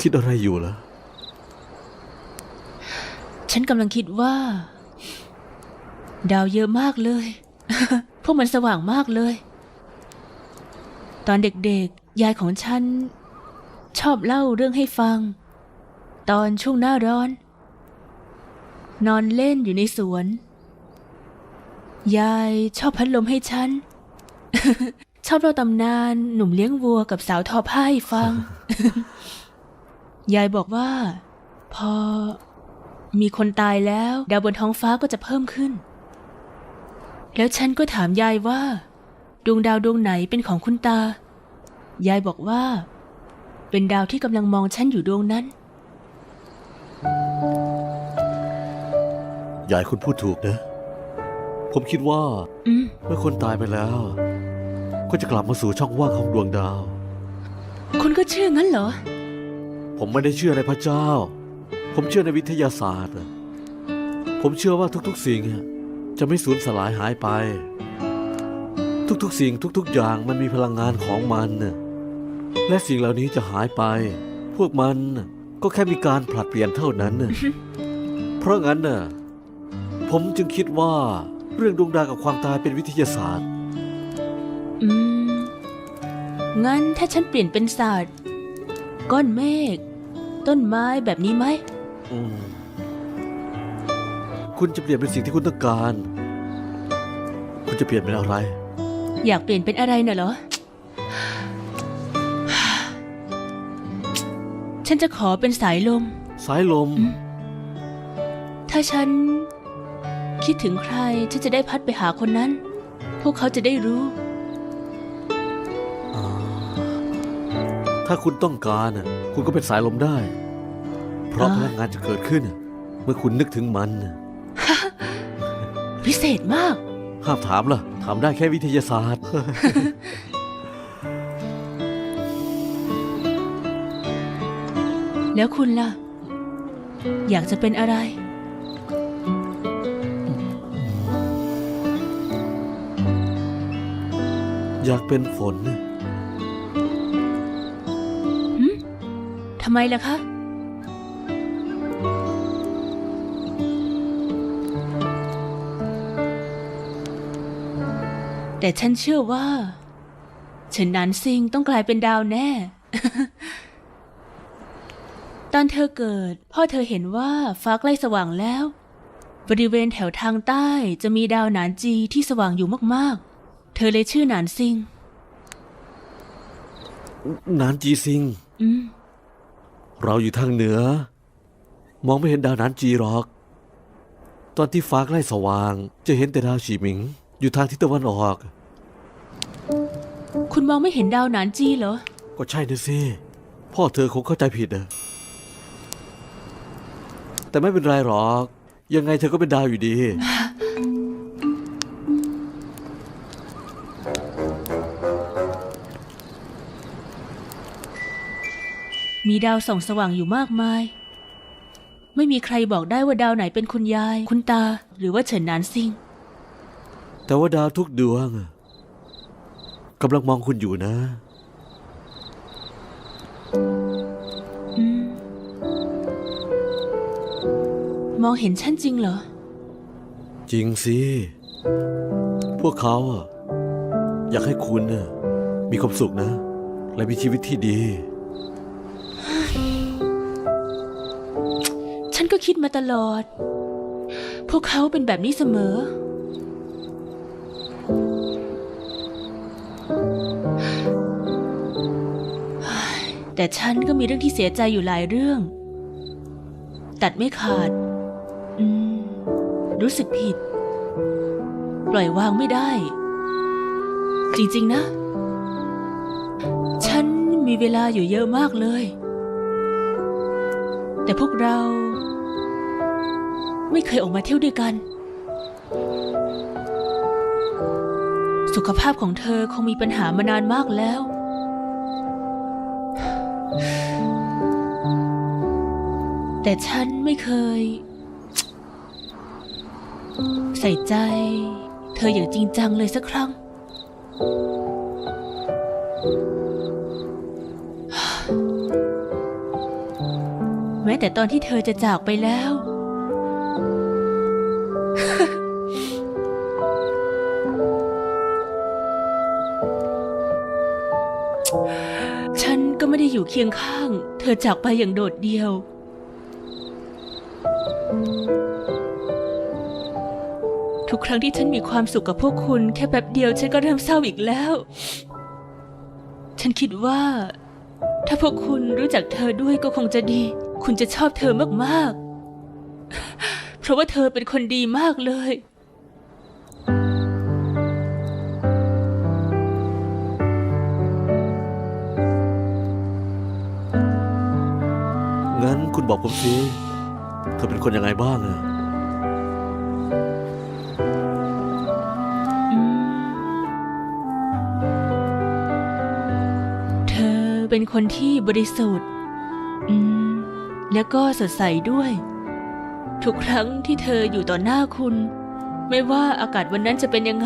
คิดอะไรอยู่ล่ะ ฉันกำลังคิดว่า ดาวเยอะมากเลย พวกมันสว่างมากเลย ตอนเด็กๆ ยายของฉัน ชอบเล่าเรื่องให้ฟัง ตอนช่วงหน้าร้อน นอนเล่นอยู่ในสวน ยายชอบพัดลมให้ฉัน ชอบเล่าตำนานหนุ่มเลี้ยงวัวกับสาวทอผ้าให้ฟัง ยายบอกว่า พอมีคนตายแล้ว ดาวบนท้องฟ้าก็จะเพิ่มขึ้น แล้วฉันก็ถามยายว่า ดวงดาวดวงไหนเป็นของคุณตา ยายบอกว่า เป็นดาวที่กำลังมองฉันอยู่ดวงนั้น ยายคุณพูดถูกนะ ผมคิดว่า อืม เมื่อคนตายไปแล้ว ก็จะกลับมาสู่ช่องว่างของดวงดาว คุณก็เชื่องั้นเหรอ ผมไม่ได้เชื่อในพระเจ้า ผมเชื่อในวิทยาศาสตร์ ผมเชื่อว่าทุกๆ สิ่งจะไม่สูญสลายหายไป ทุกๆ สิ่งทุก ๆ อย่างมันมีพลังงานของมันน่ะและสิ่งเหล่านี้จะหายไป พวกมันก็แค่มีการผลัดเปลี่ยนเท่านั้นน่ะเพราะงั้นน่ะ ผมจึงคิดว่าเรื่องดวงดาวกับความตายเป็นวิทยาศาสตร์ อืม งั้นถ้าฉันเปลี่ยนเป็นศาสตร์ ก้อนเมฆ ต้นไม้แบบนี้ไหม อืมคุณจะเปลี่ยนเป็นสิ่งที่คุณต้องการ คุณจะเปลี่ยนเป็นอะไร อยากเปลี่ยนเป็นอะไรน่ะเหรอ ฉันจะขอเป็นสายลม สายลม ถ้าฉัน คิดถึงใคร ฉันจะได้พัดไปหาคนนั้น พวกเขาจะได้รู้ ถ้าคุณต้องการน่ะ คุณก็เป็นสายลมได้ เพราะอ่าพลังงานจะเกิดขึ้นน่ะเมื่อคุณนึกถึงมันน่ะพิเศษมาก ห้ามถามล่ะ ถามได้แค่วิทยาศาสตร์ แล้วคุณล่ะ อยากจะเป็นอะไร อยากเป็นฝนน่ะ ทำไมล่ะคะ แต่ฉันเชื่อว่าเฉินนานซิงต้องกลายเป็นดาวแน่ ตอนเธอเกิด พ่อเธอเห็นว่าฟ้าใกล้สว่างแล้ว บริเวณแถวทางใต้จะมีดาวหนานจีที่สว่างอยู่มากๆ เธอเลยชื่อหนานซิง นานจีซิง อืม เราอยู่ทางเหนือ มองไม่เห็นดาวนั้นจีหรอก ตอนที่ฟ้าใกล้สว่าง จะเห็นแต่ดาวฉีหมิง อยู่ทางทิศตะวันออก คุณมองไม่เห็นดาวหนานจีเหรอ ก็ใช่นะสิ พ่อเธอคงเข้าใจผิดนะแต่ไม่เป็นไรหรอก ยังไงเธอก็เป็นดาวอยู่ดี มีดาวส่องสว่างอยู่มากมาย ไม่มีใครบอกได้ว่าดาวไหนเป็นคุณยาย คุณตา หรือว่าเฉินหนานซิง แต่ว่าดาวทุกดวงอะกำลังมองคุณอยู่นะอืมมองเห็นฉันจริงเหรอ จริงสิ พวกเขาอะอยากให้คุณน่ะมีความสุขนะ และมีชีวิตที่ดี นก็คิดมาตลอด พวกเขาเป็นแบบนี้เสมอ แต่ฉันก็มีเรื่องที่เสียใจอยู่หลายเรื่อง ตัดไม่ขาด อืม รู้สึกผิด ปล่อยวางไม่ได้ จริงๆนะ ฉันมีเวลาอยู่เยอะมากเลยแต่พวกเรา ไม่เคยออกมาเที่ยวด้วยกัน สุขภาพของเธอคงมีปัญหามานานมากแล้ว แต่ฉันไม่เคย ใส่ใจ เธออย่างจริงจังเลยสักครั้ง แม้แต่ตอนที่เธอจะจากไปแล้ว ฉันก็ไม่ได้อยู่เคียงข้าง เธอจากไปอย่างโดดเดียว ทุกครั้งที่ฉันมีความสุขกับพวกคุณ แค่แป๊บเดียว ฉันก็เริ่มเศร้าอีกแล้ว ฉันคิดว่า ถ้าพวกคุณรู้จักเธอด้วยก็คงจะดี คุณจะชอบเธอมากๆ เพราะว่าเธอเป็นคนดีมากเลย งั้นคุณบอกผมสิเธอเป็นคนยังไงบ้างอะเธอเป็นคนที่บริสุทธิ์ อืม แล้วก็สดใสด้วย ทุกครั้งที่เธออยู่ต่อหน้าคุณ ไม่ว่าอากาศวันนั้นจะเป็นยังไง